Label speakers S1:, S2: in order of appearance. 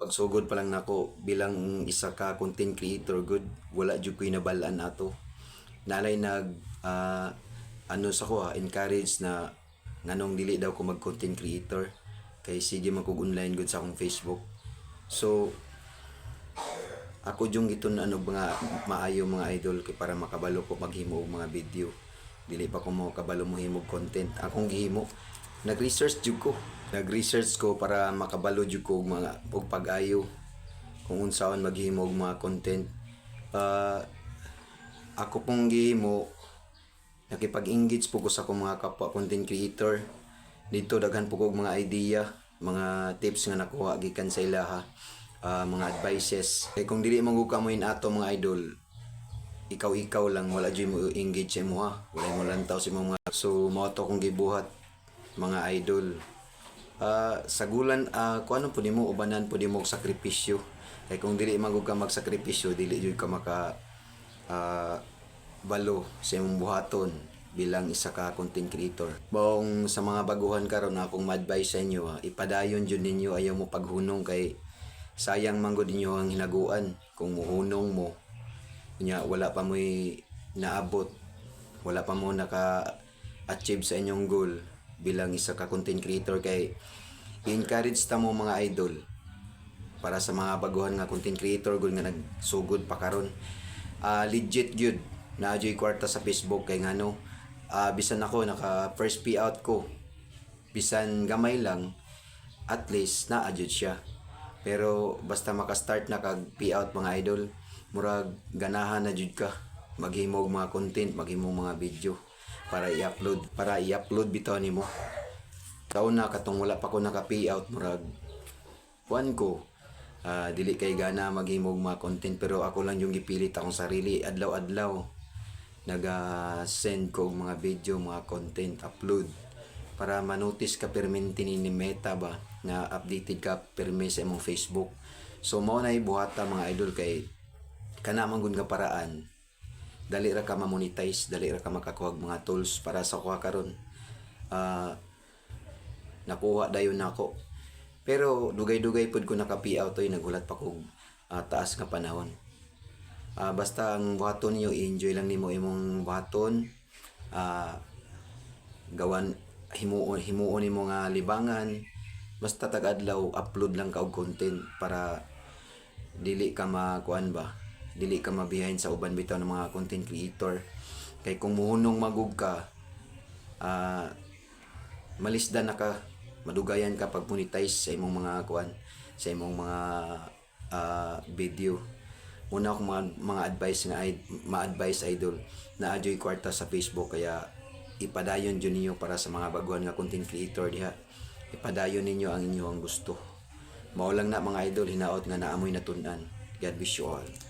S1: pagsugod pa lang nako bilang isa ka content creator good wala jud ko nabalaan ato nalay nag ah, ano sa ko ah, encourage na nganong dili daw ko mag content creator kay sige man online good sa akong Facebook. So ako yung na ano mga maayo mga idol kay para makabalo ko maghimo og mga video. Dili pa ko mo kabalo mo himog content. Akong gihimo nag-research jud ko. Nag-research ko para makabalo jud ko mga og pag-ayo kung unsaon maghimo og mga content. Ah, ako pong gihimo nakipag-engage po ko sa akong mga kapwa content creator. Dito daghan po ko og mga idea mga tips nga nakuha gikan sa ilaha ah, mga advices. Kay kung dili man gud ka mo ato mga idol ikaw ikaw lang wala jud mo engage sa mo ha. Wala mo lantaw sa mga so mao to kong gibuhat mga idol Ah, sa gulan ah kung ano po nimo ubanan po nimo sakripisyo kay kung dili man ka magsakripisyo dili jud ka maka ah, balo sa imong buhaton bilang isa ka content creator. Baong sa mga baguhan karon akong ma-advise sa inyo, ah, ipadayon jud ninyo ayaw mo paghunong kay sayang man gud ninyo ang hinaguan kung muhunong mo. Nya wala pa mo'y naabot. Wala pa mo naka achieve sa inyong goal bilang isa ka content creator kay encourage ta mo mga idol para sa mga baguhan nga content creator gud nga nagsugod pa karon. Ah legit gyud. Na joy kwarta sa Facebook kay ngano ah bisan ako naka first pay out ko. Bisan gamay lang at least na jud siya. Pero basta maka-start na kag pay out mga idol murag ganahan na jud ka. Maghimo og mga content maghimo mga video para i-upload para i-upload bitaw nimo taon na katong wala pa ko naka pay out murag kuan ko. Ah, dili kay gana maghimog mga content pero ako lang yung gipilit akong sarili. Adlaw-adlaw naga send ko mga video mga content upload. Para manotice ka permente ni Meta ba na updated ka perme sa imong Facebook. So mao na buhata mga idol kay kana man gud nga paraan dali ra ka ma-monetize dali ra ka makakuha mga tools para sa kuha karon ah nakuha dayon nako. Pero dugay-dugay pud ko naka-pay out oy nagulat pa kog ah, taas nga panahon. Ah, basta ang buhaton niyo enjoy lang nimo imong buhaton. Ah gawan himuon himuon nimo nga libangan. Basta tag-adlaw upload lang ka og content para dili ka makuan ba dili ka ma-behind sa uban bitaw ng mga content creator. Kay kung muhunong magug ka ah malisdan na ka madugayan ka pag monetize sa imong mga kuan sa imong mga ah, video. Una akong mga, mga advice nga id- ma-advise idol na adyoy kwarta sa Facebook kaya ipadayon jud ninyo para sa mga baguhan nga content creator diha. Ipadayon ninyo ang inyong gusto. Mao lang na mga idol hinaot nga naamoy natun-an. God bless you all